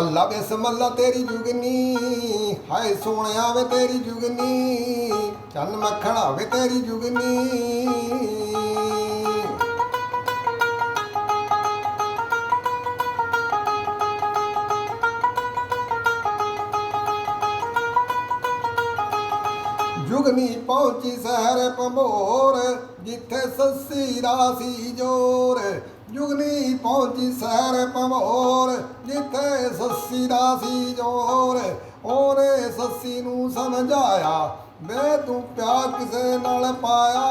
ਅੱਲਾ ਬਿਸਮਿਲ੍ਲਾ ਤੇਰੀ ਜੁਗਨੀ? ਹਾਏ ਸੋਹਣਿਆ ਵੇ ਤੇਰੀ ਜੁਗਨੀ। ਚੰਨ ਮੱਖਣਾ ਵੇ ਤੇਰੀ ਜੁਗਨੀ। ਜੁਗਨੀ ਪਹੁੰਚੀ ਸਹਿਰ ਪੰਭੋਰ ਜਿੱਥੇ ਸੱਸੀ ਰਾਸੀ ਜੋਰ, ਜੁਗਨੀ ਪਹੁੰਚੀ ਸਹਿਰ ਪੰਭੋਰ ਜਿੱਥੇ ਸੱਸੀ ਰਾਸੀ ਜੋਰ, ਉਹਨੇ ਸੱਸੀ ਨੂੰ ਸਮਝਾਇਆ ਵੇ ਤੂੰ ਪਿਆਰ ਕਿਸੇ ਨਾਲ ਪਾਇਆ।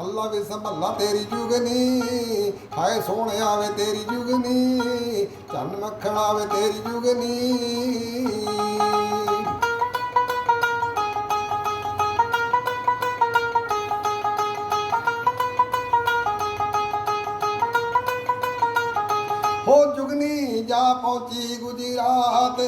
ਅੱਲਾ ਵੀ ਸੰਭਲਾ ਤੇਰੀ ਜੁਗਨੀ, ਹਾਏ ਸੋਹਣਿਆ ਵੇ ਤੇਰੀ ਜੁਗਨੀ, ਚੰਨ ਮੱਖਣਾ ਵੇ ਤੇਰੀ ਜੁਗਨੀ। ਉਹ ਜੁਗਨੀ ਜਾ ਪਹੁੰਚੀ ਗੁਜਰਾਤ,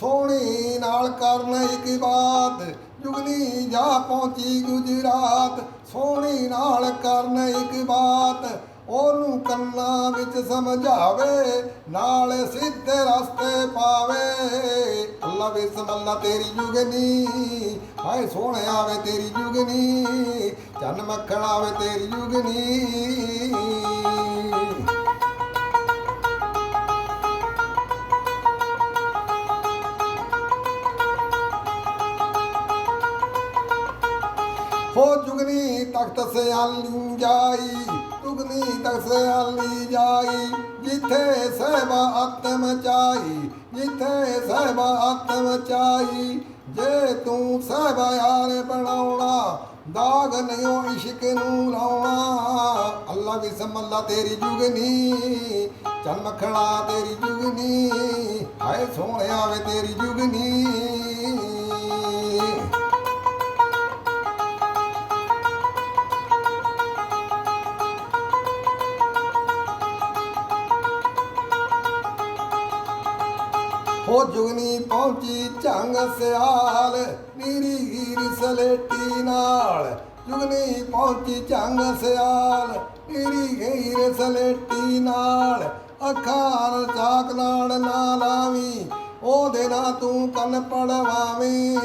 ਸੋਹਣੀ ਨਾਲ ਕਰਨ ਇੱਕ ਬਾਤ। ਜੁਗਨੀ ਜਾ ਪਹੁੰਚੀ ਗੁਜਰਾਤ, ਸੋਹਣੀ ਨਾਲ ਕਰਨ ਇੱਕ ਬਾਤ। ਉਹਨੂੰ ਕੰਨਾਂ ਵਿੱਚ ਸਮਝਾਵੇ, ਨਾਲ ਸਿੱਧੇ ਰਸਤੇ ਪਾਵੇ। ਅੱਲਾ ਬਿਸਮਿਲ੍ਲਾ ਤੇਰੀ ਜੁਗਨੀ, ਹਾਏ ਸੋਹਣਿਆ ਵੇ ਤੇਰੀ ਜੁਗਨੀ। ਚੰਨ ਮੱਖਣਾ ਵੇ ਤੇਰੀ ਜੁਗਨੀ। ਹੋ ਜੁਗਨੀ ਤਖਤ ਸਿਆਲੀ ਜਾਈ, ਜੁਗਨੀ ਤਖਤ ਸਿਆਲੀ ਜਾਈ, ਜਿੱਥੇ ਸਹਿਬਾ ਆਤਮ ਚਾਈ ਜਿੱਥੇ ਸਹਿਬਾ ਆਤਮ ਚਾਈ ਜੇ ਤੂੰ ਸਹਿਬਾ ਯਾਰ ਬਣਾਉਣਾ, ਦਾਗ ਨਿਓ ਇਸ਼ਕ ਨੂੰ ਲਾਉਣਾ। ਅੱਲਾ ਵੀ ਸਮੱਲਾ ਤੇਰੀ ਜੁਗਨੀ ਚੰਨ ਮੱਖਣਾ ਤੇਰੀ ਜੁਗਨੀ, ਹਾਏ ਸੋਹਣਿਆ ਵੇ ਤੇਰੀ ਜੁਗਨੀ। ਹੋ ਜੁਗਨੀ ਪਹੁੰਚੀ ਝੰਗ ਸਿਆਲ, ਨੀਰੀ ਹੀਰ ਸਲੇਟੀ ਨਾਲ। ਜੁਗਨੀ ਪਹੁੰਚੀ ਝੰਗ ਸਿਆਲ, ਨੀਰੀ ਹੀਰ ਸਲੇਟੀ ਨਾਲ। ਅੱਖਾਂ ਚਾਕ ਨਾਲ ਨਾ ਲਾਵੀਂ, ਉਹਦੇ ਨਾਲ ਤੂੰ ਕੰਨ ਪੜਵਾਵੇਂ।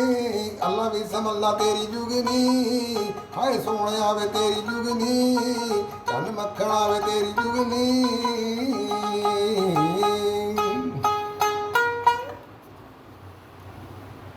ਅੱਲਾ ਵੀ ਸਮੱਲਾ ਤੇਰੀ ਜੁਗਨੀ, ਹਾਏ ਸੋਹਣਿਆ ਵੇ ਤੇਰੀ ਜੁਗਨੀ ਕੰਨ ਮੱਖਣਾ ਵੇ ਤੇਰੀ ਜੁਗਨੀ।